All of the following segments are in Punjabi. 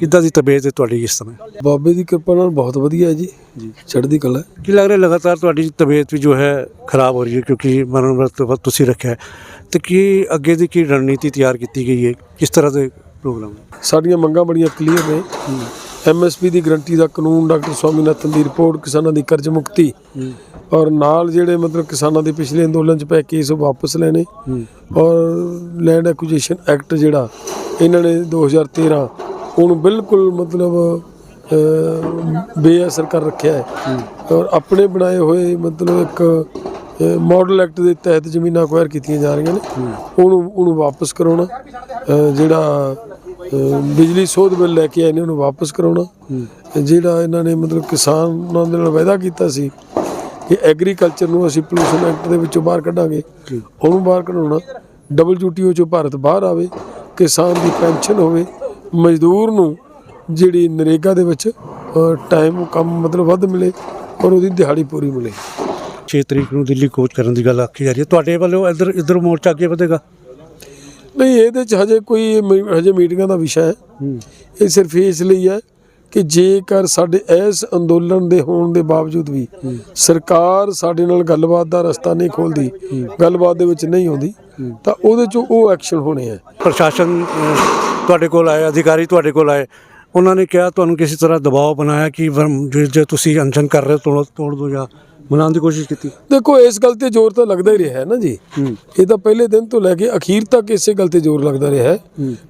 ਕਿੱਦਾਂ ਦੀ ਤਬੀਅਤ ਹੈ ਤੁਹਾਡੀ ਇਸ ਸਮੇਂ? ਬਾਬੇ ਦੀ ਕਿਰਪਾ ਨਾਲ ਬਹੁਤ ਵਧੀਆ ਹੈ ਜੀ। ਜੀ। ਚੜ੍ਹਦੀ ਕਲਾ ਹੈ। ਕੀ ਲੱਗ ਰਿਹਾ ਲਗਾਤਾਰ ਤੁਹਾਡੀ ਤਬੀਅਤ ਵੀ ਜੋ ਹੈ ਖਰਾਬ ਹੋ ਰਹੀ ਹੈ ਕਿਉਂਕਿ ਮਰਨ ਵਰਤ ਤੋਂ ਬਾਅਦ ਤੁਸੀਂ ਰੱਖਿਆ ਹੈ। ਤੇ ਕੀ ਅੱਗੇ ਦੀ ਕੀ ਰਣਨੀਤੀ ਤਿਆਰ ਕੀਤੀ ਗਈ ਹੈ? ਕਿਸ ਤਰ੍ਹਾਂ ਦੇ ਪ੍ਰੋਗਰਾਮ ਸਾਡੀਆਂ ਮੰਗਾਂ ਬੜੀਆਂ ਕਲੀਅਰ ਨੇ। ਐਮਐਸਪੀ ਦੀ ਗਰੰਟੀ ਦਾ ਕਾਨੂੰਨ ਡਾਕਟਰ ਸਵਾਮੀਨਾਥਨ ਦੀ ਰਿਪੋਰਟ ਕਿਸਾਨਾਂ ਦੀ ਕਰਜ਼ ਮੁਕਤੀ। ਔਰ ਨਾਲ ਜਿਹੜੇ ਮਤਲਬ ਕਿਸਾਨਾਂ ਦੇ ਪਿਛਲੇ ਅੰਦੋਲਨ ਚ ਪੈ ਕੇਸ ਉਹ ਵਾਪਸ ਲੈਣੇ। ਔਰ ਲੈਂਡ ਐਕੁਜੀਸ਼ਨ ਐਕਟ ਜਿਹੜਾ ਇਹਨਾਂ ਨੇ 2013 ਉਹਨੂੰ ਬਿਲਕੁਲ ਮਤਲਬ ਬੇਅਸਰ ਕਰ ਰੱਖਿਆ ਹੈ। ਔਰ ਆਪਣੇ ਬਣਾਏ ਹੋਏ ਮਤਲਬ ਇੱਕ ਮਾਡਲ ਐਕਟ ਦੇ ਤਹਿਤ ਜ਼ਮੀਨਾਂ ਅਕਵਾਇਰ ਕੀਤੀਆਂ ਜਾ ਰਹੀਆਂ ਨੇ। ਉਹਨੂੰ ਉਹਨੂੰ ਵਾਪਸ ਕਰਾਉਣਾ ਜਿਹੜਾ ਬਿਜਲੀ ਸੋਧ ਬਿੱਲ ਲੈ ਕੇ ਆਏ ਨੇ, ਉਹਨੂੰ ਵਾਪਸ ਕਰਾਉਣਾ। ਜਿਹੜਾ ਇਹਨਾਂ ਨੇ ਮਤਲਬ ਕਿਸਾਨਾਂ ਦੇ ਨਾਲ ਵਾਅਦਾ ਕੀਤਾ ਸੀ ਕਿ ਐਗਰੀਕਲਚਰ ਨੂੰ ਅਸੀਂ ਪੋਲੂਸ਼ਨ ਐਕਟ ਦੇ ਵਿੱਚੋਂ ਬਾਹਰ ਕੱਢਾਂਗੇ, ਉਹਨੂੰ ਬਾਹਰ ਕਢਾਉਣਾ। ਡਬਲਯੂਟੀਓ ਚੋਂ ਭਾਰਤ ਬਾਹਰ ਆਵੇ, ਕਿਸਾਨ ਦੀ ਪੈਨਸ਼ਨ ਹੋਵੇ ਮਜ਼ਦੂਰ ਨੂੰ ਜਿਹੜੀ ਨਰੇਗਾ ਦੇ ਵਿੱਚ ਟਾਈਮ ਕੰਮ ਮਤਲਬ ਵੱਧ ਮਿਲੇ ਔਰ ਉਹਦੀ ਦਿਹਾੜੀ ਪੂਰੀ ਮਿਲੇ। 6 ਤਰੀਕ ਨੂੰ ਦਿੱਲੀ ਕੋਚ ਕਰਨ ਦੀ ਗੱਲ ਆਖੀ ਜਾ ਰਹੀ ਹੈ। ਤੁਹਾਡੇ ਵੱਲੋਂ ਇੱਧਰ ਇੱਧਰ ਮੋਰਚਾ ਅੱਗੇ ਵਧੇਗਾ? ਨਹੀਂ ਇਹਦੇ ਚ ਹਜੇ ਕੋਈ ਹਜੇ ਮੀਟਿੰਗਾਂ ਦਾ ਵਿਸ਼ਾ ਹੈ। ਇਹ ਸਿਰਫ ਇਸ ਲਈ ਹੈ ਕਿ ਜੇਕਰ ਸਾਡੇ ਇਸ ਅੰਦੋਲਨ ਦੇ ਹੋਣ ਦੇ ਬਾਵਜੂਦ ਵੀ ਸਰਕਾਰ ਸਾਡੇ ਨਾਲ ਗੱਲਬਾਤ ਦਾ ਰਸਤਾ ਨਹੀਂ ਖੋਲਦੀ ਗੱਲਬਾਤ ਦੇ ਵਿੱਚ ਨਹੀਂ ਆਉਂਦੀ ਤਾਂ ਉਹਦੇ ਚ ਉਹ ਐਕਸ਼ਨ ਹੋਣੇ ਆ। ਪ੍ਰਸ਼ਾਸਨ ਤੁਹਾਡੇ ਕੋਲ ਆਏ ਅਧਿਕਾਰੀ ਤੁਹਾਡੇ ਕੋਲ ਆਏ। ਉਹਨਾਂ ਨੇ ਕਿਹਾ ਤੁਹਾਨੂੰ ਕਿਸੇ ਤਰ੍ਹਾਂ ਦਬਾਅ ਬਣਾਇਆ ਕਿ ਜੇ ਤੁਸੀਂ ਅਨਸ਼ਨ ਕਰ ਰਹੇ ਹੋ ਤੋੜ ਤੋੜ ਦੋ ਜਾਂ ਮਨਾਉਣ ਦੀ ਕੋਸ਼ਿਸ਼ ਕੀਤੀ? ਦੇਖੋ ਇਸ ਗੱਲ ਤੇ ਜ਼ੋਰ ਤਾਂ ਲੱਗਦਾ ਹੀ ਰਿਹਾ ਹੈ ਨਾ ਜੀ। ਇਹ ਤਾਂ ਪਹਿਲੇ ਦਿਨ ਤੋਂ ਲੈ ਕੇ ਅਖੀਰ ਤੱਕ ਇਸੇ ਗੱਲ ਤੇ ਜ਼ੋਰ ਲੱਗਦਾ ਰਿਹਾ ਹੈ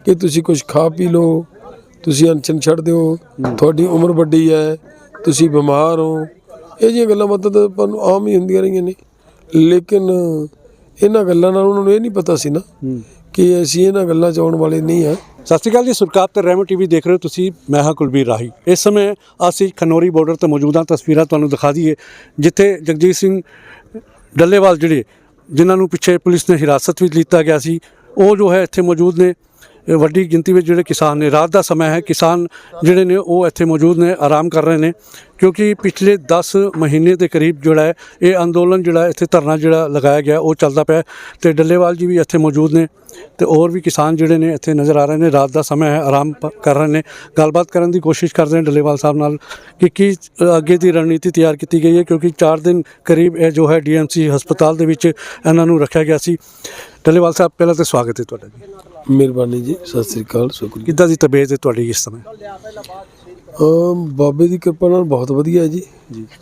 ਕਿ ਤੁਸੀਂ ਕੁਝ ਖਾ ਪੀ ਲਓ ਤੁਸੀਂ ਅਨਸ਼ਨ ਛੱਡ ਦਿਓ। ਤੁਹਾਡੀ ਉਮਰ ਵੱਡੀ ਹੈ ਤੁਸੀਂ ਬਿਮਾਰ ਹੋ। ਇਹ ਜਿਹੀਆਂ ਗੱਲਾਂ ਮਤਲਬ ਤਾਂ ਆਪਾਂ ਨੂੰ ਆਮ ਹੀ ਹੁੰਦੀਆਂ ਰਹੀਆਂ ਨੇ। ਲੇਕਿਨ ਇਹਨਾਂ ਗੱਲਾਂ ਨਾਲ ਉਹਨਾਂ ਨੂੰ ਇਹ ਨਹੀਂ ਪਤਾ ਸੀ ਨਾ ਕਿ ਅਸੀਂ ਇਹਨਾਂ ਗੱਲਾਂ 'ਚ ਆਉਣ ਵਾਲੇ ਨਹੀਂ ਆ ਸਤਿ ਸ਼੍ਰੀ ਅਕਾਲ ਜੀ ਸੁਰਕਾਪ ਤੇ ਰਹਿਮਤ ਟੀਵੀ ਦੇਖ ਰਹੇ ਹੋ ਤੁਸੀਂ। ਮੈਂ ਹਾਂ ਕੁਲਬੀਰ ਰਾਹੀ। ਇਸ ਸਮੇਂ ਅਸੀਂ ਖਨੌਰੀ ਬਾਰਡਰ ਤੇ ਮੌਜੂਦ ਹਾਂ। ਤਸਵੀਰਾਂ ਤੁਹਾਨੂੰ ਦਿਖਾ ਦਈਏ ਜਿੱਥੇ ਜਗਜੀਤ ਸਿੰਘ ਡੱਲੇਵਾਲ ਜਿਹੜੇ ਜਿਨ੍ਹਾਂ ਨੂੰ ਪਿੱਛੇ ਪੁਲਿਸ ਨੇ ਹਿਰਾਸਤ ਵਿੱਚ ਲਿੱਤਾ ਗਿਆ ਸੀ ਉਹ ਜੋ ਹੈ ਇੱਥੇ ਮੌਜੂਦ ਨੇ। ਵੱਡੀ ਗਿਣਤੀ ਵਿੱਚ ਜਿਹੜੇ ਕਿਸਾਨ ਨੇ, ਰਾਤ ਦਾ ਸਮਾਂ ਹੈ, ਕਿਸਾਨ ਜਿਹੜੇ ਨੇ ਉਹ ਇੱਥੇ ਮੌਜੂਦ ਨੇ, ਆਰਾਮ ਕਰ ਰਹੇ ਨੇ। ਕਿਉਂਕਿ ਪਿਛਲੇ 10 ਮਹੀਨੇ ਦੇ ਕਰੀਬ ਜਿਹੜਾ ਹੈ ਇਹ ਅੰਦੋਲਨ ਜਿਹੜਾ ਇੱਥੇ ਧਰਨਾ ਜਿਹੜਾ ਲਗਾਇਆ ਗਿਆ ਉਹ ਚੱਲਦਾ ਪਿਆ ਤੇ ਡੱਲੇਵਾਲ ਜੀ ਵੀ ਇੱਥੇ ਮੌਜੂਦ ਨੇ ਤੇ ਹੋਰ ਵੀ ਕਿਸਾਨ ਜਿਹੜੇ ਨੇ ਇੱਥੇ ਨਜ਼ਰ ਆ ਰਹੇ ਨੇ ਰਾਤ ਦਾ ਸਮਾਂ ਹੈ ਆਰਾਮ ਕਰ ਰਹੇ ਨੇ। ਗੱਲਬਾਤ ਕਰਨ ਦੀ ਕੋਸ਼ਿਸ਼ ਕਰਦੇ ਨੇ ਡੱਲੇਵਾਲ ਸਾਹਿਬ ਨਾਲ ਕਿ ਕੀ ਅੱਗੇ ਦੀ ਰਣਨੀਤੀ ਤਿਆਰ ਕੀਤੀ ਗਈ ਹੈ ਕਿਉਂਕਿ 4 ਦਿਨ ਕਰੀਬ ਇਹ ਜੋ ਹੈ ਡੀਐਮਸੀ ਹਸਪਤਾਲ ਦੇ ਵਿੱਚ ਇਹਨਾਂ ਨੂੰ ਰੱਖਿਆ ਗਿਆ ਸੀ। ਡੱਲੇਵਾਲ ਸਾਹਿਬ ਪਹਿਲਾਂ ਤਾਂ ਸਵਾਗਤ ਹੈ ਤੁਹਾਡਾ ਜੀ। ਮਿਹਰਬਾਨੀ ਜੀ ਸਤਿ ਸ੍ਰੀ ਅਕਾਲ ਸ਼ੁਕਰੀਆ। ਕਿੱਦਾਂ ਦੀ ਤਬੀਅਤ ਹੈ ਤੁਹਾਡੀ ਇਸ ਸਮੇਂ? ਅਮ ਬਾਬੇ ਦੀ ਕਿਰਪਾ ਨਾਲ ਬਹੁਤ ਵਧੀਆ ਹੈ ਜੀ।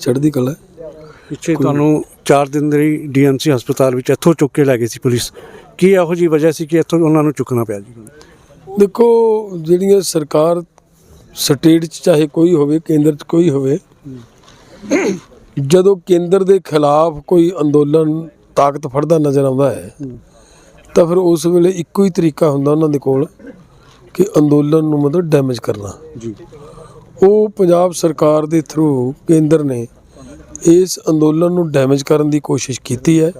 ਚੜ੍ਹਦੀ ਕਲਾ ਹੈ। ਪਿੱਛੇ ਤੁਹਾਨੂੰ 4 ਦਿਨ ਦੀ ਡੀਐਮਸੀ ਹਸਪਤਾਲ ਵਿੱਚ ਇੱਥੋਂ ਚੁੱਕ ਕੇ ਲੈ ਗਈ ਸੀ ਪੁਲਿਸ। ਕੀ ਇਹੋ ਜੀ ਵਜ੍ਹਾ ਸੀ ਕਿ ਇੱਥੋਂ ਉਹਨਾਂ ਨੂੰ ਚੁੱਕਣਾ ਪਿਆ ਜੀ? ਦੇਖੋ ਜਿਹੜੀਆਂ ਸਰਕਾਰ ਸਟੇਟ 'ਚ ਚਾਹੇ ਕੋਈ ਹੋਵੇ ਕੇਂਦਰ 'ਚ ਕੋਈ ਹੋਵੇ ਜਦੋਂ ਕੇਂਦਰ ਦੇ ਖਿਲਾਫ ਕੋਈ ਅੰਦੋਲਨ ਤਾਕਤ ਫੜਦਾ ਨਜ਼ਰ ਆਉਂਦਾ ਹੈ ਤਾਂ ਫਿਰ ਉਸ ਵੇਲੇ ਇੱਕੋ ਹੀ ਤਰੀਕਾ ਹੁੰਦਾ ਉਹਨਾਂ ਦੇ ਕੋਲ ਕਿ ਅੰਦੋਲਨ ਨੂੰ ਮਤਲਬ ਡੈਮੇਜ ਕਰਨਾ। ਜੀ। ਉਹ ਪੰਜਾਬ ਸਰਕਾਰ ਦੇ ਥਰੂ ਕੇਂਦਰ ਨੇ ਇਸ ਅੰਦੋਲਨ ਨੂੰ ਡੈਮੇਜ ਕਰਨ ਦੀ ਕੋਸ਼ਿਸ਼ ਕੀਤੀ ਹੈ।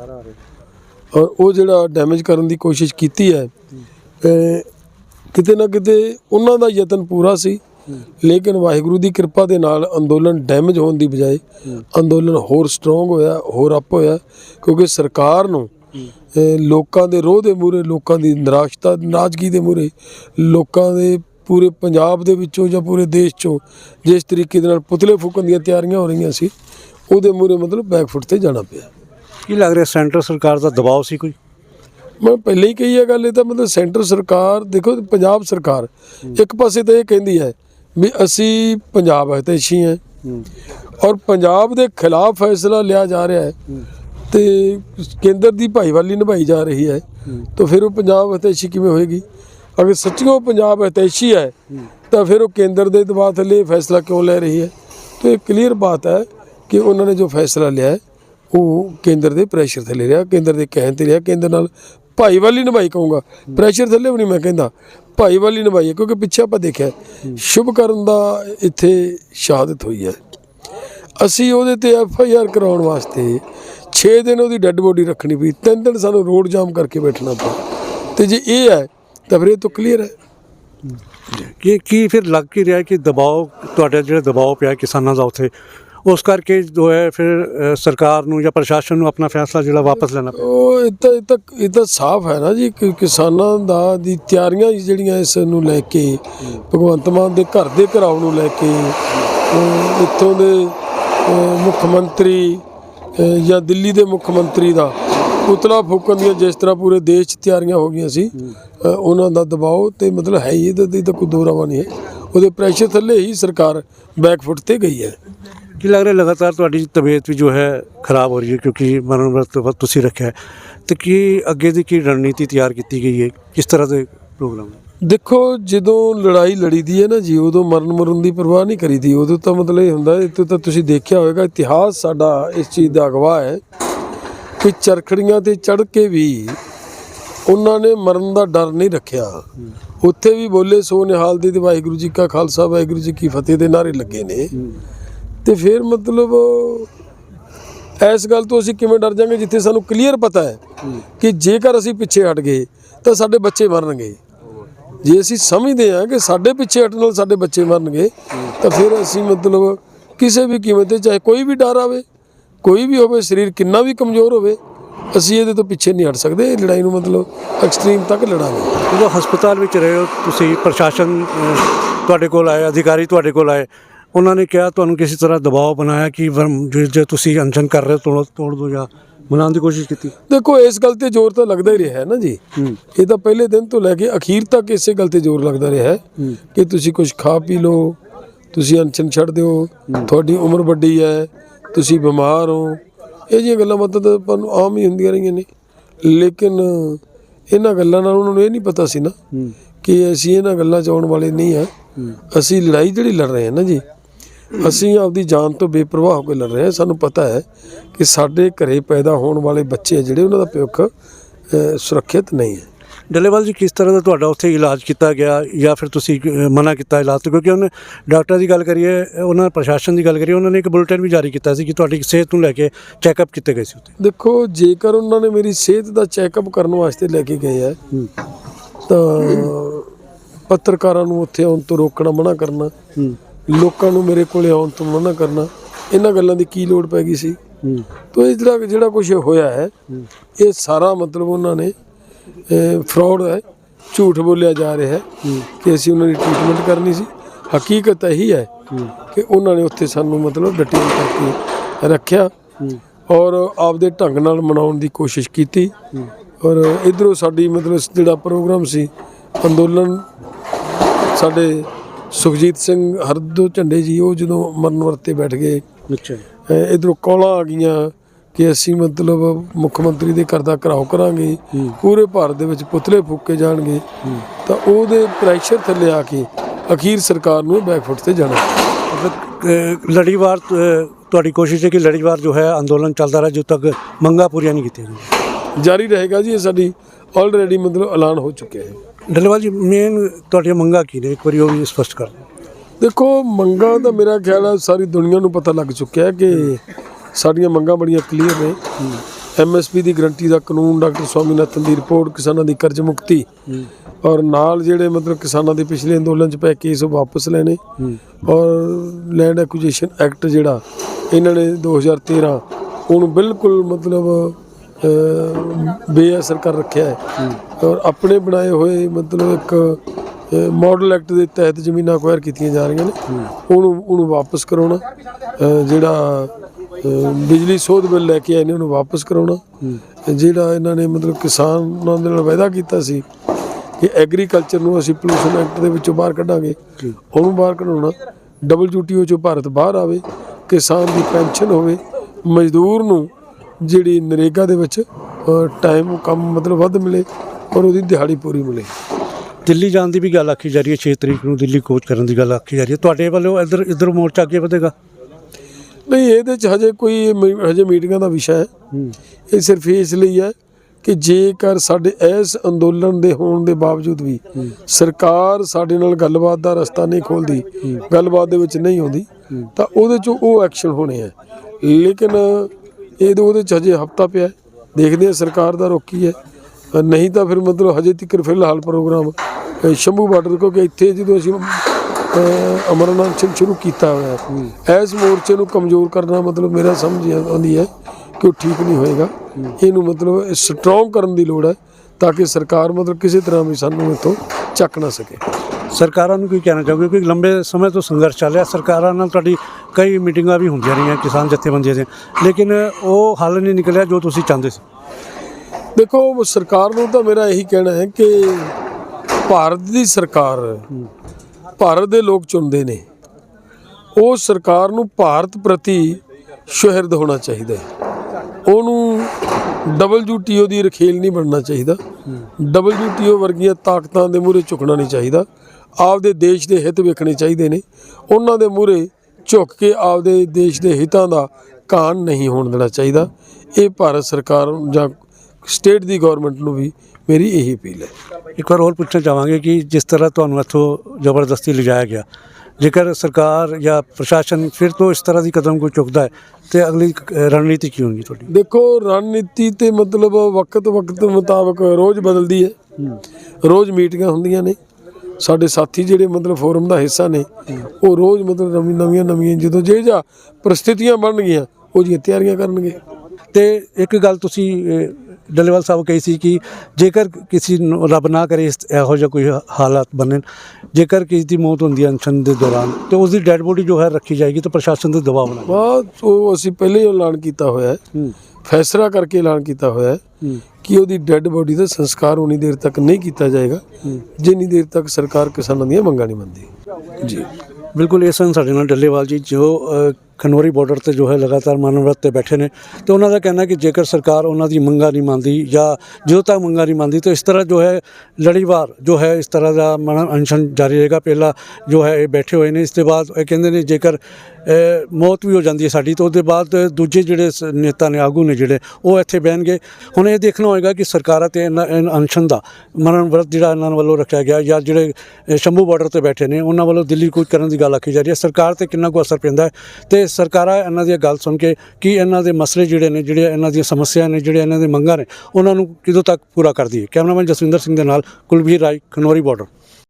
ਔਰ ਉਹ ਜਿਹੜਾ ਡੈਮੇਜ ਕਰਨ ਦੀ ਕੋਸ਼ਿਸ਼ ਕੀਤੀ ਹੈ ਕਿਤੇ ਨਾ ਕਿਤੇ ਉਹਨਾਂ ਦਾ ਯਤਨ ਪੂਰਾ ਸੀ। ਲੇਕਿਨ ਵਾਹਿਗੁਰੂ ਦੀ ਕਿਰਪਾ ਦੇ ਨਾਲ ਅੰਦੋਲਨ ਡੈਮੇਜ ਹੋਣ ਦੀ ਬਜਾਏ ਅੰਦੋਲਨ ਹੋਰ ਸਟਰੋਂਗ ਹੋਇਆ, ਹੋਰ ਅਪ ਹੋਇਆ, ਕਿਉਂਕਿ ਸਰਕਾਰ ਨੂੰ ਲੋਕਾਂ ਦੇ ਰੋਹ ਦੇ ਮੂਰੇ ਲੋਕਾਂ ਦੀ ਨਿਰਾਸ਼ਤਾ, ਨਾਰਾਜ਼ਗੀ ਦੇ ਮੂਰੇ ਲੋਕਾਂ ਦੇ ਪੂਰੇ ਪੰਜਾਬ ਦੇ ਵਿੱਚੋਂ ਜਾਂ ਪੂਰੇ ਦੇਸ਼ ਚੋਂ ਜਿਸ ਤਰੀਕੇ ਦੇ ਨਾਲ ਪੁਤਲੇ ਫੂਕਣ ਦੀਆਂ ਤਿਆਰੀਆਂ ਹੋ ਰਹੀਆਂ ਸੀ ਉਹਦੇ ਮੂਰੇ ਮਤਲਬ ਬੈਕਫੁੱਟ ਤੇ ਜਾਣਾ ਪਿਆ। ਕੀ ਲੱਗ ਰਿਹਾ ਸੈਂਟਰ ਸਰਕਾਰ ਦਾ ਦਬਾਅ ਸੀ ਕੋਈ? ਮੈਂ ਪਹਿਲੇ ਹੀ ਕਹੀ ਹੈ ਗੱਲ ਇਹ ਤਾਂ ਮਤਲਬ ਸੈਂਟਰ ਸਰਕਾਰ ਦੇਖੋ ਪੰਜਾਬ ਸਰਕਾਰ ਇੱਕ ਪਾਸੇ ਤਾਂ ਇਹ ਕਹਿੰਦੀ ਹੈ ਵੀ ਅਸੀਂ ਪੰਜਾਬ ਹਿਤੈਸ਼ੀ ਹਾਂ ਔਰ ਪੰਜਾਬ ਦੇ ਖਿਲਾਫ ਫੈਸਲਾ ਲਿਆ ਜਾ ਰਿਹਾ ਹੈ ਤੇ ਕੇਂਦਰ ਦੀ ਭਾਈਵਾਲੀ ਨਿਭਾਈ ਜਾ ਰਹੀ ਹੈ। ਤਾਂ ਫਿਰ ਉਹ ਪੰਜਾਬ ਹਿਤੈਸ਼ੀ ਕਿਵੇਂ ਹੋਏਗੀ? ਅਗਰ ਸੱਚੀ ਉਹ ਪੰਜਾਬ ਹਿਤੈਸ਼ੀ ਹੈ ਤਾਂ ਫਿਰ ਉਹ ਕੇਂਦਰ ਦੇ ਦਬਾਅ ਥੱਲੇ ਫੈਸਲਾ ਕਿਉਂ ਲੈ ਰਹੀ ਹੈ? ਤਾਂ ਇਹ ਕਲੀਅਰ ਬਾਤ ਹੈ ਕਿ ਉਹਨਾਂ ਨੇ ਜੋ ਫੈਸਲਾ ਲਿਆ ਉਹ ਕੇਂਦਰ ਦੇ ਪ੍ਰੈਸ਼ਰ ਥੱਲੇ ਰਿਹਾ ਕੇਂਦਰ ਦੇ ਕਹਿਣ ਤੇ ਰਿਹਾ ਕੇਂਦਰ ਨਾਲ ਭਾਈਵਾਲੀ ਨਿਭਾਈ ਕਹੂੰਗਾ। ਪ੍ਰੈਸ਼ਰ ਥੱਲੇ ਵੀ ਨਹੀਂ ਮੈਂ ਕਹਿੰਦਾ ਭਾਈਵਾਲੀ ਨਿਭਾਈ ਹੈ, ਕਿਉਂਕਿ ਪਿੱਛੇ ਆਪਾਂ ਦੇਖਿਆ ਸ਼ੁਭ ਕਰਨ ਦਾ ਇੱਥੇ ਸ਼ਹਾਦਤ ਹੋਈ ਹੈ। ਅਸੀਂ ਉਹਦੇ ਤੇ ਐਫ ਆਈ ਆਰ ਕਰਾਉਣ ਵਾਸਤੇ 6 ਦਿਨ ਉਹਦੀ ਡੈੱਡ ਬੋਡੀ ਰੱਖਣੀ ਪਈ ਤਿੰਨ ਦਿਨ ਸਾਨੂੰ ਰੋਡ ਜਾਮ ਕਰਕੇ ਬੈਠਣਾ ਪਿਆ। ਤੇ ਜੇ ਇਹ ਹੈ ਤਾਂ ਫਿਰ ਇਹ ਤਾਂ ਕਲੀਅਰ ਹੈ। ਕੀ ਕੀ ਫਿਰ ਲੱਗ ਕੀ ਰਿਹਾ ਕਿ ਦਬਾਅ ਤੁਹਾਡਾ ਜਿਹੜਾ ਦਬਾਅ ਪਿਆ ਕਿਸਾਨਾਂ ਦਾ ਉੱਥੇ ਉਸ ਕਰਕੇ ਜੋ ਹੈ ਫਿਰ ਸਰਕਾਰ ਨੂੰ ਜਾਂ ਪ੍ਰਸ਼ਾਸਨ ਨੂੰ ਆਪਣਾ ਫੈਸਲਾ ਜਿਹੜਾ ਵਾਪਸ ਲੈਣਾ ਪਿਆ? ਉਹ ਇਹ ਤਾਂ ਇਹ ਤਾਂ ਇਹ ਤਾਂ ਸਾਫ਼ ਹੈ ਨਾ ਜੀ ਕਿ ਕਿਸਾਨਾਂ ਦਾ ਦੀ ਤਿਆਰੀਆਂ ਜਿਹੜੀਆਂ ਇਸ ਨੂੰ ਲੈ ਕੇ ਭਗਵੰਤ ਮਾਨ ਦੇ ਘਰ ਦੇ ਘਰਾਓ ਨੂੰ ਲੈ ਕੇ ਇੱਥੋਂ ਦੇ ਮੁੱਖ ਮੰਤਰੀ ਜਾਂ ਦਿੱਲੀ ਦੇ ਮੁੱਖ ਮੰਤਰੀ ਦਾ ਪੁਤਲਾ ਫੂਕਣ ਦੀਆਂ ਜਿਸ ਤਰ੍ਹਾਂ ਪੂਰੇ ਦੇਸ਼ 'ਚ ਤਿਆਰੀਆਂ ਹੋ ਗਈਆਂ ਸੀ ਉਹਨਾਂ ਦਾ ਦਬਾਅ ਤੇ ਮਤਲਬ ਹੈ ਹੀ ਇਹਦੇ ਤੇ ਕੋਈ ਦੋ ਰਾਵਾ ਨਹੀਂ ਹੈ। ਉਹਦੇ ਪ੍ਰੈਸ਼ਰ ਥੱਲੇ ਹੀ ਸਰਕਾਰ ਬੈਕਫੁੱਟ ਤੇ ਗਈ ਹੈ। ਕੀ ਲੱਗ ਰਿਹਾ ਲਗਾਤਾਰ ਤੁਹਾਡੀ ਤਬੀਅਤ ਵੀ ਜੋ ਹੈ ਖਰਾਬ ਹੋ ਰਹੀ ਹੈ ਕਿਉਂਕਿ ਮਰਨ ਵਰਤ ਤੋਂ ਬਾਅਦ ਤੁਸੀਂ ਰੱਖਿਆ। ਤੇ ਕੀ ਅੱਗੇ ਦੀ ਕੀ ਰਣਨੀਤੀ ਤਿਆਰ ਕੀਤੀ ਗਈ ਹੈ? ਕਿਸ ਤਰ੍ਹਾਂ ਦੇ ਪ੍ਰੋਗਰਾਮ ਦੇਖੋ ਜਦੋਂ ਲੜਾਈ ਲੜੀਦੀ ਹੈ ਨਾ ਜੀ ਉਦੋਂ ਮਰਨ ਮਰਨ ਦੀ ਪਰਵਾਹ ਨਹੀਂ ਕਰੀਦੀ ਉਦੋਂ ਤਾਂ ਮਤਲਬ ਇਹ ਹੁੰਦਾ ਇਹ ਤਾਂ ਤੁਸੀਂ ਦੇਖਿਆ ਹੋਵੇਗਾ ਇਤਿਹਾਸ ਸਾਡਾ ਇਸ ਚੀਜ਼ ਦਾ ਅਗਵਾਹ ਹੈ। ਕਿ ਚਰਖੜੀਆਂ ਤੇ ਚੜ ਕੇ ਵੀ ਉਹਨਾਂ ਨੇ ਮਰਨ ਦਾ ਡਰ ਨਹੀਂ ਰੱਖਿਆ। ਉੱਥੇ ਵੀ ਬੋਲੇ ਸੋ ਨਿਹਾਲ ਦੀ ਵਾਹਿਗੁਰੂ ਜੀ ਕਾ ਖਾਲਸਾ, ਵਾਹਿਗੁਰੂ ਜੀ ਕੀ ਫਤਿਹ ਦੇ ਨਾਰੇ ਲੱਗੇ ਨੇ। ਤੇ ਫਿਰ ਮਤਲਬ ਇਸ ਗੱਲ ਤੋਂ ਅਸੀਂ ਕਿਵੇਂ ਡਰ ਜਾਾਂਗੇ ਜਿੱਥੇ ਸਾਨੂੰ ਕਲੀਅਰ ਪਤਾ ਹੈ ਕਿ ਜੇਕਰ ਅਸੀਂ ਪਿੱਛੇ ਹਟ ਗਏ ਤਾਂ ਸਾਡੇ ਬੱਚੇ ਮਰਨਗੇ। ਜੇ ਅਸੀਂ ਸਮਝਦੇ ਹਾਂ ਕਿ ਸਾਡੇ ਪਿੱਛੇ ਹਟਣ ਨਾਲ ਸਾਡੇ ਬੱਚੇ ਮਰਨਗੇ ਤਾਂ ਫਿਰ ਅਸੀਂ ਮਤਲਬ ਕਿਸੇ ਵੀ ਕੀਮਤ ਤੇ ਚਾਹੇ ਕੋਈ ਵੀ ਡਰ ਆਵੇ ਕੋਈ ਵੀ ਹੋਵੇ ਸਰੀਰ ਕਿੰਨਾ ਵੀ ਕਮਜ਼ੋਰ ਹੋਵੇ ਅਸੀਂ ਇਹਦੇ ਤੋਂ ਪਿੱਛੇ ਨਹੀਂ ਹਟ ਸਕਦੇ। ਇਹ ਲੜਾਈ ਨੂੰ ਮਤਲਬ ਐਕਸਟ੍ਰੀਮ ਤੱਕ ਲੜਾਂਗੇ। ਜਦੋਂ ਹਸਪਤਾਲ ਵਿੱਚ ਰਹੇ ਹੋ ਤੁਸੀਂ ਪ੍ਰਸ਼ਾਸਨ ਤੁਹਾਡੇ ਕੋਲ ਆਏ ਅਧਿਕਾਰੀ ਤੁਹਾਡੇ ਕੋਲ ਆਏ ਉਹਨਾਂ ਨੇ ਕਿਹਾ ਤੁਹਾਨੂੰ ਕਿਸੇ ਤਰ੍ਹਾਂ ਦਬਾਅ ਬਣਾਇਆ ਕਿ ਵਰਮ- ਜੇ ਜੇ ਤੁਸੀਂ ਅਨਸ਼ਨ ਕਰ ਰਹੇ ਹੋ ਤੋੜ ਤੋੜ ਦਿਓ ਜਾਂ ਮਨਾਉਣ ਦੀ ਕੋਸ਼ਿਸ਼ ਕੀਤੀ? ਦੇਖੋ ਇਸ ਗੱਲ ਤੇ ਜ਼ੋਰ ਤਾਂ ਲੱਗਦਾ ਹੀ ਰਿਹਾ ਹੈ ਨਾ ਜੀ। ਇਹ ਤਾਂ ਪਹਿਲੇ ਦਿਨ ਤੋਂ ਲੈ ਕੇ ਅਖੀਰ ਤੱਕ ਇਸੇ ਗੱਲ ਤੇ ਜ਼ੋਰ ਲੱਗਦਾ ਰਿਹਾ ਹੈ ਕਿ ਤੁਸੀਂ ਕੁਝ ਖਾ ਪੀ ਲਓ ਤੁਸੀਂ ਅਨਸ਼ਨ ਛੱਡ ਦਿਓ ਤੁਹਾਡੀ ਉਮਰ ਵੱਡੀ ਹੈ ਤੁਸੀਂ ਬਿਮਾਰ ਹੋ। ਇਹ ਜਿਹੀਆਂ ਗੱਲਾਂ ਮਤਲਬ ਆਪਾਂ ਨੂੰ ਆਮ ਹੀ ਹੁੰਦੀਆਂ ਰਹੀਆਂ ਨੇ। ਲੇਕਿਨ ਇਹਨਾਂ ਗੱਲਾਂ ਨਾਲ ਉਹਨਾਂ ਨੂੰ ਇਹ ਨਹੀਂ ਪਤਾ ਸੀ ਨਾ ਕਿ ਅਸੀਂ ਇਹਨਾਂ ਗੱਲਾਂ 'ਚ ਆਉਣ ਵਾਲੇ ਨਹੀਂ ਆ ਅਸੀਂ ਲੜਾਈ ਜਿਹੜੀ ਲੜ ਰਹੇ ਹਾਂ ਨਾ ਜੀ ਅਸੀਂ ਆਪਦੀ ਜਾਨ ਤੋਂ ਬੇਪਰਵਾਹ ਹੋ ਕੇ ਲੜ ਰਹੇ ਹਾਂ। ਸਾਨੂੰ ਪਤਾ ਹੈ ਕਿ ਸਾਡੇ ਘਰੇ ਪੈਦਾ ਹੋਣ ਵਾਲੇ ਬੱਚੇ ਜਿਹੜੇ ਉਹਨਾਂ ਦਾ ਭਵਿੱਖ ਅਹ, ਸੁਰੱਖਿਅਤ ਨਹੀਂ ਹੈ। ਡੱਲੇਵਾਲ ਜੀ ਕਿਸ ਤਰ੍ਹਾਂ ਦਾ ਤੁਹਾਡਾ ਉੱਥੇ ਇਲਾਜ ਕੀਤਾ ਗਿਆ ਜਾਂ ਫਿਰ ਤੁਸੀਂ ਮਨਾ ਕੀਤਾ ਇਲਾਜ ਤੋਂ ਕਿਉਂਕਿ ਉਹਨੇ ਡਾਕਟਰ ਦੀ ਗੱਲ ਕਰੀਏ ਉਹਨਾਂ ਪ੍ਰਸ਼ਾਸਨ ਦੀ ਗੱਲ ਕਰੀਏ ਉਹਨਾਂ ਨੇ ਇੱਕ ਬੁਲੇਟਿਨ ਵੀ ਜਾਰੀ ਕੀਤਾ ਸੀ ਕਿ ਤੁਹਾਡੀ ਸਿਹਤ ਨੂੰ ਲੈ ਕੇ ਚੈੱਕਅਪ ਕੀਤੇ ਗਏ ਸੀ ਉੱਥੇ। ਦੇਖੋ ਜੇਕਰ ਉਹਨਾਂ ਨੇ ਮੇਰੀ ਸਿਹਤ ਦਾ ਚੈੱਕਅਪ ਕਰਨ ਵਾਸਤੇ ਲੈ ਕੇ ਗਏ ਆ ਤਾਂ ਪੱਤਰਕਾਰਾਂ ਨੂੰ ਉੱਥੇ ਆਉਣ ਤੋਂ ਰੋਕਣਾ ਮਨਾ ਕਰਨਾ ਲੋਕਾਂ ਨੂੰ ਮੇਰੇ ਕੋਲੇ ਆਉਣ ਤੋਂ ਮਨਾ ਕਰਨਾ ਇਹਨਾਂ ਗੱਲਾਂ ਦੀ ਕੀ ਲੋੜ ਪੈ ਗਈ ਸੀ? ਤੋ ਇਹ ਜਿਹੜਾ ਜਿਹੜਾ ਕੁਝ ਹੋਇਆ ਹੈ। ਇਹ ਸਾਰਾ ਮਤਲਬ ਉਹਨਾਂ ਨੇ ਫਰਾਡ ਹੈ ਝੂਠ ਬੋਲਿਆ ਜਾ ਰਿਹਾ ਹੈ ਕਿ ਅਸੀਂ ਉਹਨਾਂ ਦੀ ਟ੍ਰੀਟਮੈਂਟ ਕਰਨੀ ਸੀ। ਹਕੀਕਤ ਇਹੀ ਹੈ ਕਿ ਉਹਨਾਂ ਨੇ ਉੱਥੇ ਸਾਨੂੰ ਮਤਲਬ ਡਿਟੇਲ ਕਰਕੇ ਰੱਖਿਆ ਔਰ ਆਪਦੇ ਢੰਗ ਨਾਲ ਮਨਾਉਣ ਦੀ ਕੋਸ਼ਿਸ਼ ਕੀਤੀ। ਔਰ ਇਧਰੋਂ ਸਾਡੀ ਮਤਲਬ ਜਿਹੜਾ ਪ੍ਰੋਗਰਾਮ ਸੀ ਅੰਦੋਲਨ ਸਾਡੇ ਸੁਖਜੀਤ ਸਿੰਘ ਹਰਦੋ ਝੰਡੇ ਜੀ ਉਹ ਜਦੋਂ ਮਰਨ ਵਰਤੇ ਬੈਠ ਗਏ। ਅੱਛਾ ਇਧਰੋਂ ਕਾਲਾਂ ਆ ਗਈਆਂ। ਕਿ ਅਸੀਂ ਮਤਲਬ ਮੁੱਖ ਮੰਤਰੀ ਦੇ ਘਰ ਦਾ ਘਰਾਓ ਕਰਾਂਗੇ ਪੂਰੇ ਭਾਰਤ ਦੇ ਵਿੱਚ ਪੁਤਲੇ ਫੂਕੇ ਜਾਣਗੇ ਤਾਂ ਉਹਦੇ ਪ੍ਰੈਸ਼ਰ ਥੱਲੇ ਆ ਕੇ ਅਖੀਰ ਸਰਕਾਰ ਨੂੰ ਬੈਕਫੁੱਟ ਤੇ ਜਾਣਾ। ਮਤਲਬ ਲੜੀਵਾਰ ਤੁਹਾਡੀ ਕੋਸ਼ਿਸ਼ ਹੈ ਕਿ ਲੜੀਵਾਰ ਜੋ ਹੈ ਅੰਦੋਲਨ ਚੱਲਦਾ ਰਹੇ ਜਦੋਂ ਤੱਕ ਮੰਗਾਂ ਪੂਰੀਆਂ ਨਹੀਂ ਕੀਤੀਆਂ ਜਾਰੀ ਰਹੇਗਾ ਜੀ ਇਹ ਸਾਡੀ ਆਲਰੇਡੀ ਮਤਲਬ ਐਲਾਨ ਹੋ ਚੁੱਕਿਆ ਹੈ। ਡੱਲੇਵਾਲ ਜੀ ਮੇਨ ਤੁਹਾਡੀਆਂ ਮੰਗਾਂ ਕੀ ਨੇ? ਇੱਕ ਵਾਰੀ ਉਹ ਵੀ ਸਪਸ਼ਟ ਕਰ ਦਿਓ। ਦੇਖੋ ਮੰਗਾਂ ਦਾ ਮੇਰਾ ਖਿਆਲ ਹੈ ਸਾਰੀ ਦੁਨੀਆ ਨੂੰ ਪਤਾ ਲੱਗ ਚੁੱਕਿਆ ਹੈ ਕਿ ਸਾਡੀਆਂ ਮੰਗਾਂ ਬੜੀਆਂ ਕਲੀਅਰ ਨੇ। ਐਮਐਸਪੀ ਦੀ ਗਰੰਟੀ ਦਾ ਕਾਨੂੰਨ ਡਾਕਟਰ ਸਵਾਮੀਨਾਥਨ ਦੀ ਰਿਪੋਰਟ ਕਿਸਾਨਾਂ ਦੀ ਕਰਜ਼ ਮੁਕਤੀ। ਔਰ ਨਾਲ ਜਿਹੜੇ ਮਤਲਬ ਕਿਸਾਨਾਂ ਦੇ ਪਿਛਲੇ ਅੰਦੋਲਨ 'ਚ ਪੈ ਕੇਸ ਵਾਪਸ ਲੈਣੇ। ਔਰ ਲੈਂਡ ਐਕੁਜੀਸ਼ਨ ਐਕਟ ਜਿਹੜਾ ਇਹਨਾਂ ਨੇ 2013 ਉਹਨੂੰ ਬਿਲਕੁਲ ਮਤਲਬ ਬੇਅਸਰ ਕਰ ਰੱਖਿਆ ਹੈ। ਔਰ ਆਪਣੇ ਬਣਾਏ ਹੋਏ ਮਤਲਬ ਇੱਕ ਮਾਡਲ ਐਕਟ ਦੇ ਤਹਿਤ ਜ਼ਮੀਨਾਂ ਅਕਵਾਇਰ ਕੀਤੀਆਂ ਜਾ ਰਹੀਆਂ ਨੇ। ਉਹਨੂੰ ਉਹਨੂੰ ਵਾਪਸ ਕਰਾਉਣਾ ਜਿਹੜਾ ਬਿਜਲੀ ਸੋਧ ਬਿੱਲ ਲੈ ਕੇ ਆਏ ਨੇ ਉਹਨੂੰ ਵਾਪਸ ਕਰਾਉਣਾ। ਜਿਹੜਾ ਇਹਨਾਂ ਨੇ ਮਤਲਬ ਕਿਸਾਨਾਂ ਦੇ ਨਾਲ ਵਾਅਦਾ ਕੀਤਾ ਸੀ ਕਿ ਐਗਰੀਕਲਚਰ ਨੂੰ ਅਸੀਂ ਪੋਲੂਸ਼ਨ ਐਕਟ ਦੇ ਵਿੱਚੋਂ ਬਾਹਰ ਕੱਢਾਂਗੇ ਉਹਨੂੰ ਬਾਹਰ ਕਢਾਉਣਾ। ਡਬਲਯੂਟੀਓ ਚੋਂ ਭਾਰਤ ਬਾਹਰ ਆਵੇ ਕਿਸਾਨ ਦੀ ਪੈਨਸ਼ਨ ਹੋਵੇ ਮਜ਼ਦੂਰ ਨੂੰ ਜਿਹੜੀ ਨਰੇਗਾ ਦੇ ਵਿੱਚ ਟਾਈਮ ਕੰਮ ਮਤਲਬ ਵੱਧ ਮਿਲੇ ਔਰ ਉਹਦੀ ਦਿਹਾੜੀ ਪੂਰੀ ਮਿਲੇ। ਦਿੱਲੀ ਜਾਣ ਦੀ ਵੀ ਗੱਲ ਆਖੀ ਜਾ ਰਹੀ ਹੈ 6 ਤਰੀਕ ਨੂੰ ਦਿੱਲੀ ਕੋਚ ਕਰਨ ਦੀ ਗੱਲ ਆਖੀ ਜਾ ਰਹੀ ਹੈ। ਤੁਹਾਡੇ ਵੱਲੋਂ ਇੱਧਰ ਇੱਧਰ ਮੋਰਚਾ ਅੱਗੇ ਵਧੇਗਾ? ਨਹੀਂ ਇਹਦੇ ਚ ਹਜੇ ਕੋਈ ਮੀ- ਹਜੇ ਮੀਟਿੰਗਾਂ ਦਾ ਵਿਸ਼ਾ ਹੈ। ਇਹ ਸਿਰਫ ਇਸ ਲਈ ਹੈ ਕਿ ਜੇਕਰ ਸਾਡੇ ਇਸ ਅੰਦੋਲਨ ਦੇ ਹੋਣ ਦੇ ਬਾਵਜੂਦ ਵੀ ਸਰਕਾਰ ਸਾਡੇ ਨਾਲ ਗੱਲਬਾਤ ਦਾ ਰਸਤਾ ਨਹੀਂ ਖੋਲਦੀ ਗੱਲਬਾਤ ਦੇ ਵਿੱਚ ਨਹੀਂ ਆਉਂਦੀ ਤਾਂ ਉਹਦੇ ਚ ਉਹ ਐਕਸ਼ਨ ਹੋਣੇ ਆ ਲੇਕਿਨ ਇਹਦੇ ਉਹਦੇ ਚ ਹਜੇ ਹਫਤਾ ਪਿਆ ਹੈ। ਦੇਖਦੇ ਹਾਂ ਸਰਕਾਰ ਦਾ ਰੁਖ ਕੀ ਹੈ। ਅ, ਨਹੀਂ ਤਾਂ ਫਿਰ ਮਤਲਬ ਹਜੇ ਤੱਕ ਫਿਲਹਾਲ ਪ੍ਰੋਗਰਾਮ ਅ, ਸ਼ੰਭੂ ਬਾਰਡਰ ਕਿਉਂਕਿ ਇੱਥੇ ਜਦੋਂ ਅਸੀਂ ਅਮਰਨਾਥ ਅਨਸ਼ਨ ਸ਼ੁਰੂ ਕੀਤਾ ਹੋਇਆ ਹੈ। ਇਸ ਮੋਰਚੇ ਨੂੰ ਕਮਜ਼ੋਰ ਕਰਨਾ ਮਤਲਬ ਮੇਰਾ ਸਮਝ ਆਉਂਦੀ ਹੈ ਕਿ ਉਹ ਠੀਕ ਨਹੀਂ ਹੋਏਗਾ। ਇਹਨੂੰ ਮਤਲਬ ਸਟਰੋਂਗ ਕਰਨ ਦੀ ਲੋੜ ਹੈ ਤਾਂ ਕਿ ਸਰਕਾਰ ਮਤਲਬ ਕਿਸੇ ਤਰ੍ਹਾਂ ਵੀ ਸਾਨੂੰ ਇਥੋਂ ਚੱਕ ਨਾ ਸਕੇ। ਸਰਕਾਰਾਂ ਨੂੰ ਕੀ ਕਹਿਣਾ ਚਾਹੋਗੇ? ਕਿਉਂਕਿ ਲੰਬੇ ਸਮੇਂ ਤੋਂ ਸੰਘਰਸ਼ ਚੱਲ ਰਿਹਾ। ਸਰਕਾਰਾਂ ਨਾਲ ਤੁਹਾਡੀ ਕਈ ਮੀਟਿੰਗਾਂ ਵੀ ਹੁੰਦੀਆਂ ਰਹੀਆਂ ਕਿਸਾਨ ਜਥੇਬੰਦੀਆਂ ਦੇ ਲੇਕਿਨ ਉਹ ਹੱਲ ਨਹੀਂ ਨਿਕਲਿਆ ਜੋ ਤੁਸੀਂ ਚਾਹੁੰਦੇ ਸੀ। ਦੇਖੋ ਸਰਕਾਰ ਨੂੰ ਤਾਂ ਮੇਰਾ ਇਹੀ ਕਹਿਣਾ ਹੈ ਕਿ ਭਾਰਤ ਦੀ ਸਰਕਾਰ ਭਾਰਤ ਦੇ ਲੋਕ ਚੁਣਦੇ ਨੇ, ਉਹ ਸਰਕਾਰ ਨੂੰ ਭਾਰਤ ਪ੍ਰਤੀ ਸ਼ਹਿਰਦ ਹੋਣਾ ਚਾਹੀਦਾ ਹੈ। ਉਹਨੂੰ WTO ਦੀ ਰਖੇਲ ਨਹੀਂ ਬਣਨਾ ਚਾਹੀਦਾ। WTO ਵਰਗੀਆਂ ਤਾਕਤਾਂ ਦੇ ਮੂਹਰੇ ਝੁਕਣਾ ਨਹੀਂ ਚਾਹੀਦਾ। ਆਪਦੇ ਦੇਸ਼ ਦੇ ਹਿੱਤ ਵੇਖਣੇ ਚਾਹੀਦੇ ਨੇ। ਉਹਨਾਂ ਦੇ ਮੂਹਰੇ ਝੁਕ ਕੇ ਆਪਦੇ ਦੇਸ਼ ਦੇ ਹਿੱਤਾਂ ਦਾ ਕਾਨ ਨਹੀਂ ਹੋਣ ਦੇਣਾ ਚਾਹੀਦਾ। ਇਹ ਭਾਰਤ ਸਰਕਾਰ ਜਾਂ ਸਟੇਟ ਦੀ ਗਵਰਨਮੈਂਟ ਨੂੰ ਵੀ ਮੇਰੀ ਇਹੀ ਅਪੀਲ ਹੈ। ਇੱਕ ਵਾਰ ਹੋਰ ਪੁੱਛਣਾ ਚਾਹਾਂਗੇ ਕਿ ਜਿਸ ਤਰ੍ਹਾਂ ਤੁਹਾਨੂੰ ਇੱਥੋਂ ਜ਼ਬਰਦਸਤੀ ਲਿਜਾਇਆ ਗਿਆ ਜੇਕਰ ਸਰਕਾਰ ਜਾਂ ਪ੍ਰਸ਼ਾਸਨ ਫਿਰ ਤੋਂ ਇਸ ਤਰ੍ਹਾਂ ਦੀ ਕਦਮ ਕੋਈ ਚੁੱਕਦਾ ਹੈ ਤੇ ਅਗਲੀ ਰਣਨੀਤੀ ਕੀ ਹੋਣੀ ਤੁਹਾਡੀ? ਦੇਖੋ ਰਣਨੀਤੀ ਤੇ ਮਤਲਬ ਵਕਤ ਵਕਤ ਮੁਤਾਬਕ ਰੋਜ਼ ਬਦਲਦੀ ਹੈ। ਰੋਜ਼ ਮੀਟਿੰਗਾਂ ਹੁੰਦੀਆਂ ਨੇ। ਸਾਡੇ ਸਾਥੀ ਜਿਹੜੇ ਮਤਲਬ ਫੋਰਮ ਦਾ ਹਿੱਸਾ ਨੇ ਉਹ ਰੋਜ਼ ਮਤਲਬ ਨਵੀਂ ਨਵੀਆਂ ਨਵੀਆਂ ਜਦੋਂ ਜੇ ਜਾ ਪ੍ਰਸਥਿਤੀਆਂ ਬਣਨਗੀਆਂ ਉਹ ਜੀਆਂ ਤਿਆਰੀਆਂ ਕਰਨਗੇ। ਤੇ ਇੱਕ ਗੱਲ ਤੁਸੀਂ ਡੱਲੇਵਾਲ ਸਾਹਿਬ ਕਹੀ ਸੀ ਕਿ ਜੇਕਰ ਕਿਸੇ ਨੂੰ ਰੱਬ ਨਾ ਕਰੇ ਇਸ ਇਹੋ ਜਿਹਾ ਕੋਈ ਹਾਲਾਤ ਬਣੇ ਜੇਕਰ ਕਿਸੇ ਦੀ ਮੌਤ ਹੁੰਦੀ ਹੈ ਅਨਸ਼ਨ ਦੇ ਦੌਰਾਨ ਤੇ ਉਸ ਦੀ ਡੈੱਡ ਬੋਡੀ ਜੋ ਹੈ ਰੱਖੀ ਜਾਏਗੀ ਤਾਂ ਪ੍ਰਸ਼ਾਸਨ ਤੇ ਦਬਾਅ ਬਣਾਇਆ ਬਾਅਦ ਉਹ ਅਸੀਂ ਪਹਿਲੇ ਹੀ ਐਲਾਨ ਕੀਤਾ ਹੋਇਆ ਹੈ। ਫੈਸਲਾ ਕਰਕੇ ਐਲਾਨ ਕੀਤਾ ਹੋਇਆ ਹੈ ਕਿ ਉਹਦੀ ਡੈੱਡ ਬੋਡੀ ਦਾ ਸੰਸਕਾਰ ਉਨੀ ਦੇਰ ਤੱਕ ਨਹੀਂ ਕੀਤਾ ਜਾਏਗਾ। ਜਿੰਨੀ ਦੇਰ ਤੱਕ ਸਰਕਾਰ ਕਿਸਾਨਾਂ ਦੀਆਂ ਮੰਗਾਂ ਨਹੀਂ ਮੰਨਦੀ। ਜੀ। ਬਿਲਕੁਲ ਇਹ ਸਨ ਸਾਡੇ ਨਾਲ ਡੱਲੇਵਾਲ ਜੀ ਜੋ ਖਨੌਰੀ ਬਾਰਡਰ ਤੇ ਜੋ ਹੈ ਲਗਾਤਾਰ ਮਾਨਵਰਤ ਤੇ ਬੈਠੇ ਨੇ। ਤੇ ਉਹਨਾਂ ਦਾ ਕਹਿਣਾ ਕਿ ਜੇਕਰ ਸਰਕਾਰ ਉਹਨਾਂ ਦੀ ਮੰਗਾਂ ਨਹੀਂ ਮੰਨਦੀ ਜਾਂ ਜਦੋਂ ਤੱਕ ਮੰਗਾਂ ਨਹੀਂ ਮੰਨਦੀ, ਤਾਂ ਇਸ ਤਰ੍ਹਾਂ ਜੋ ਹੈ ਲੜੀਵਾਰ ਜੋ ਹੈ ਇਸ ਤਰ੍ਹਾਂ ਦਾ ਮਨ ਅਨਸ਼ਨ ਜਾਰੀ ਰਹੇਗਾ। ਪਹਿਲਾਂ ਜੋ ਹੈ ਇਹ ਬੈਠੇ ਹੋਏ ਨੇ, ਇਸ ਤੋਂ ਬਾਅਦ ਇਹ ਕਹਿੰਦੇ ਨੇ ਜੇਕਰ ਮੌਤ ਵੀ ਹੋ ਜਾਂਦੀ ਹੈ ਸਾਡੀ, ਤਾਂ ਉਹਦੇ ਬਾਅਦ ਦੂਜੇ ਜਿਹੜੇ ਸ- ਨੇਤਾ ਨੇ, ਆਗੂ ਨੇ ਜਿਹੜੇ, ਉਹ ਇੱਥੇ ਬਹਿਣਗੇ। ਹੁਣ ਇਹ ਦੇਖਣਾ ਹੋਏਗਾ ਕਿ ਸਰਕਾਰਾਂ ਤੇ ਇਹਨਾਂ ਇਹਨਾਂ ਅਨਸ਼ਨ ਦਾ ਮਰਨ ਵਰਤ ਜਿਹੜਾ ਇਹਨਾਂ ਵੱਲੋਂ ਰੱਖਿਆ ਗਿਆ ਜਾਂ ਜਿਹੜੇ ਸ਼ੰਭੂ ਬਾਰਡਰ ਤੇ ਬੈਠੇ ਨੇ, ਉਹਨਾਂ ਵੱਲੋਂ ਦਿੱਲੀ ਕੂਚ ਕਰਨ ਦੀ ਗੱਲ ਆਖੀ ਜਾ ਰਹੀ ਹੈ। ਸਰਕਾਰ ਤੇ ਕਿੰਨਾ ਕੁ ਅਸਰ ਪੈਂਦਾ ਹੈ। ਤੇ ਸਰਕਾਰਾਂ ਇਹਨਾਂ ਦੀ ਗੱਲ ਸੁਣ ਕੇ ਕੀ ਇਹਨਾਂ ਦੇ ਮਸਲੇ ਜਿਹੜੇ ਨੇ ਜਿਹੜੇ ਇਹਨਾਂ ਦੀਆਂ ਸਮੱਸਿਆ ਨੇ ਜਿਹੜੇ ਇਹਨਾਂ ਦੇ ਮੰਗਾਂ ਨੇ, ਉਹਨਾਂ ਨੂੰ ਕਿਦੋਂ ਤੱਕ ਪੂਰਾ ਕਰਦੀ ਹੈ ਕੈਮਰਾਮੈਨ ਜਸਵਿੰਦਰ ਸਿੰਘ ਦੇ ਨਾਲ ਕੁਲਬੀਰ ਰਾਏ, ਖਨੌਰੀ ਬਾਰਡਰ